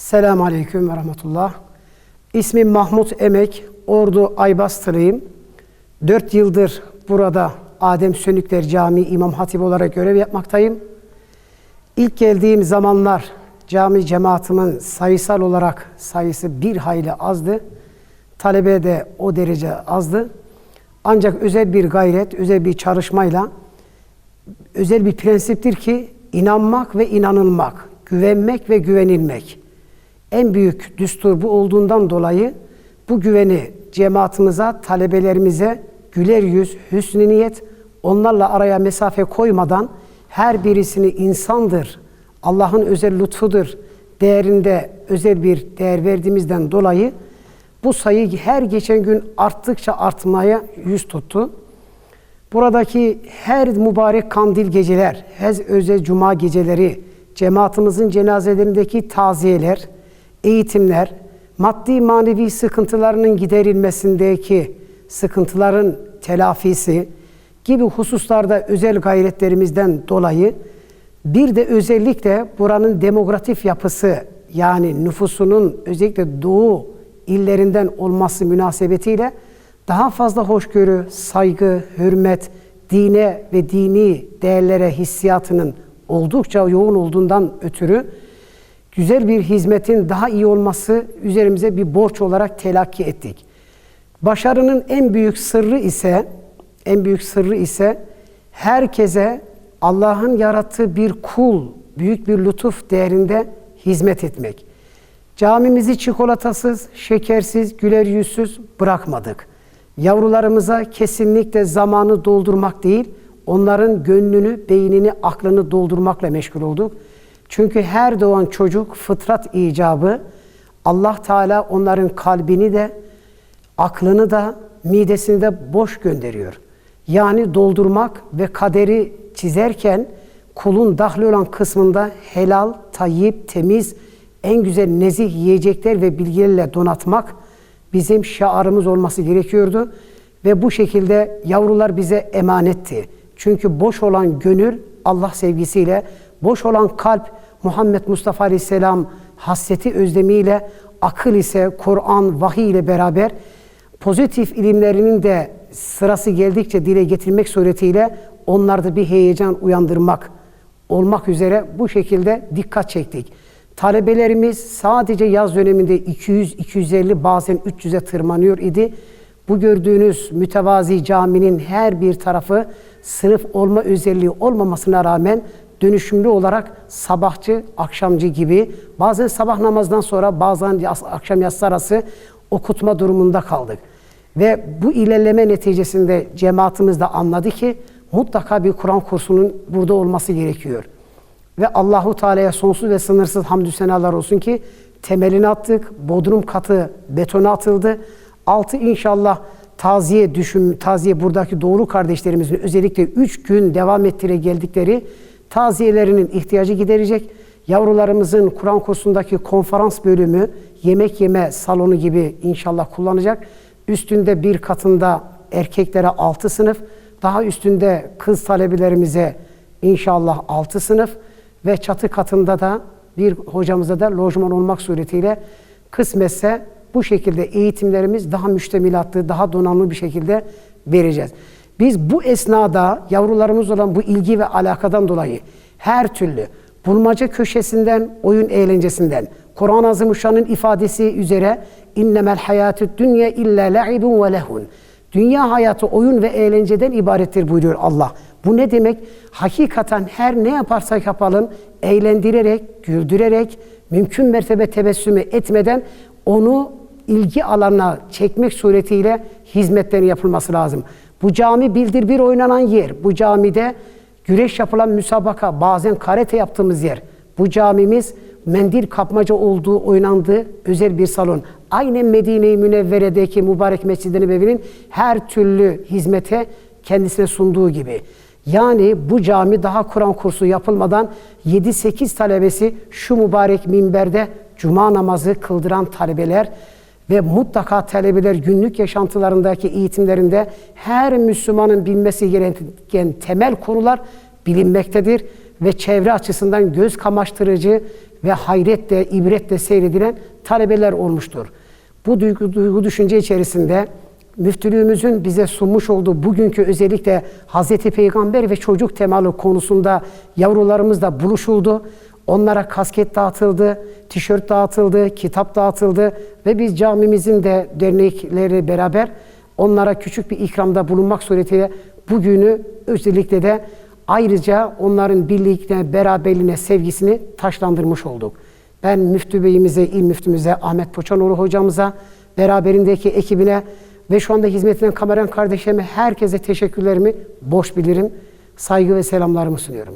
Selamun Aleyküm ve Rahmetullah. İsmim Mahmut Emek, Ordu Aybastırıyım. Dört yıldır burada Adem Sönükler Camii İmam Hatip olarak görev yapmaktayım. İlk geldiğim zamanlar cami cemaatimin sayısal olarak sayısı bir hayli azdı. Talebe de o derece azdı. Ancak özel bir gayret, özel bir çalışmayla özel bir prensiptir ki inanmak ve inanılmak, güvenmek ve güvenilmek. En büyük düstur bu olduğundan dolayı bu güveni cemaatimize, talebelerimize güler yüz, hüsnü niyet, onlarla araya mesafe koymadan her birisini insandır, Allah'ın özel lütfudur değerinde özel bir değer verdiğimizden dolayı bu sayı her geçen gün arttıkça artmaya yüz tuttu. Buradaki her mübarek kandil geceler, her özel cuma geceleri, cemaatimizin cenazelerindeki taziyeler, eğitimler, maddi manevi sıkıntılarının giderilmesindeki sıkıntıların telafisi gibi hususlarda özel gayretlerimizden dolayı bir de özellikle buranın demografik yapısı yani nüfusunun özellikle doğu illerinden olması münasebetiyle daha fazla hoşgörü, saygı, hürmet, dine ve dini değerlere hissiyatının oldukça yoğun olduğundan ötürü güzel bir hizmetin daha iyi olması üzerimize bir borç olarak telakki ettik. Başarının en büyük sırrı ise en büyük sırrı ise herkese Allah'ın yarattığı bir kul, büyük bir lütuf değerinde hizmet etmek. Camimizi çikolatasız, şekersiz, güler yüzsüz bırakmadık. Yavrularımıza kesinlikle zamanı doldurmak değil, onların gönlünü, beynini, aklını doldurmakla meşgul olduk. Çünkü her doğan çocuk fıtrat icabı Allah Teala onların kalbini de, aklını da, midesini de boş gönderiyor. Yani doldurmak ve kaderi çizerken kulun dahli olan kısmında helal, tayyip, temiz, en güzel nezih yiyecekler ve bilgilerle donatmak bizim şiarımız olması gerekiyordu. Ve bu şekilde yavrular bize emanetti. Çünkü boş olan gönül Allah sevgisiyle, boş olan kalp Muhammed Mustafa Aleyhisselam hasreti özlemiyle, akıl ise Kur'an, vahiy ile beraber pozitif ilimlerinin de sırası geldikçe dile getirmek suretiyle onlarda bir heyecan uyandırmak olmak üzere bu şekilde dikkat çektik. Talebelerimiz sadece yaz döneminde 200-250 bazen 300'e tırmanıyor idi. Bu gördüğünüz mütevazi caminin her bir tarafı sınıf olma özelliği olmamasına rağmen dönüşümlü olarak sabahçı, akşamcı gibi bazen sabah namazdan sonra bazen akşam yatsı arası okutma durumunda kaldık. Ve bu ilerleme neticesinde cemaatimiz de anladı ki mutlaka bir Kur'an kursunun burada olması gerekiyor. Ve Allahu Teala'ya sonsuz ve sınırsız hamdü senalar olsun ki temelini attık. Bodrum katı betona atıldı. Altı inşallah taziye düşün, taziye buradaki doğru kardeşlerimizin özellikle üç gün devam ettire geldikleri taziyelerinin ihtiyacı giderecek. Yavrularımızın Kur'an kursundaki konferans bölümü, yemek yeme salonu gibi inşallah kullanacak. Üstünde bir katında erkeklere altı sınıf, daha üstünde kız talebelerimize inşallah altı sınıf ve çatı katında da bir hocamıza da lojman olmak suretiyle kısmetse bu şekilde eğitimlerimiz daha müştemilatlı, daha donanımlı bir şekilde vereceğiz. Biz bu esnada yavrularımız olan bu ilgi ve alakadan dolayı her türlü bulmaca köşesinden, oyun eğlencesinden, Kur'an-ı Azimuşşan'ın ifadesi üzere innemel hayatü dünya illa la'ibun ve lehun. Dünya hayatı oyun ve eğlenceden ibarettir buyuruyor Allah. Bu ne demek? Hakikaten her ne yaparsak yapalım eğlendirerek, güldürerek, mümkün mertebe tebessümü etmeden onu ilgi alanına çekmek suretiyle hizmetlerin yapılması lazım. Bu cami bildir bir oynanan yer. Bu camide güreş yapılan müsabaka, bazen karate yaptığımız yer. Bu camimiz mendil kapmaca olduğu, oynandığı özel bir salon. Aynen Medine-i Münevvere'deki mübarek Mescid-i Nebevi'nin her türlü hizmete kendisine sunduğu gibi. Yani bu cami daha Kur'an kursu yapılmadan 7-8 talebesi şu mübarek minberde cuma namazı kıldıran talebeler ve mutlaka talebeler günlük yaşantılarındaki eğitimlerinde her Müslümanın bilmesi gereken temel konular bilinmektedir ve çevre açısından göz kamaştırıcı ve hayretle, ibretle seyredilen talebeler olmuştur. Bu duygu, duygu düşünce içerisinde müftülüğümüzün bize sunmuş olduğu bugünkü özellikle Hazreti Peygamber ve çocuk temalı konusunda yavrularımızla buluşuldu. Onlara kasket dağıtıldı, tişört dağıtıldı, kitap dağıtıldı ve biz camimizin de dernekleri beraber onlara küçük bir ikramda bulunmak suretiyle bugünü özellikle de ayrıca onların birlikte, beraberliğine, sevgisini taşlandırmış olduk. Ben müftü beyimize, il müftümüze, Ahmet Poçanoğlu hocamıza, beraberindeki ekibine ve şu anda hizmetinden kameran kardeşlerime herkese teşekkürlerimi borç bilirim. Saygı ve selamlarımı sunuyorum.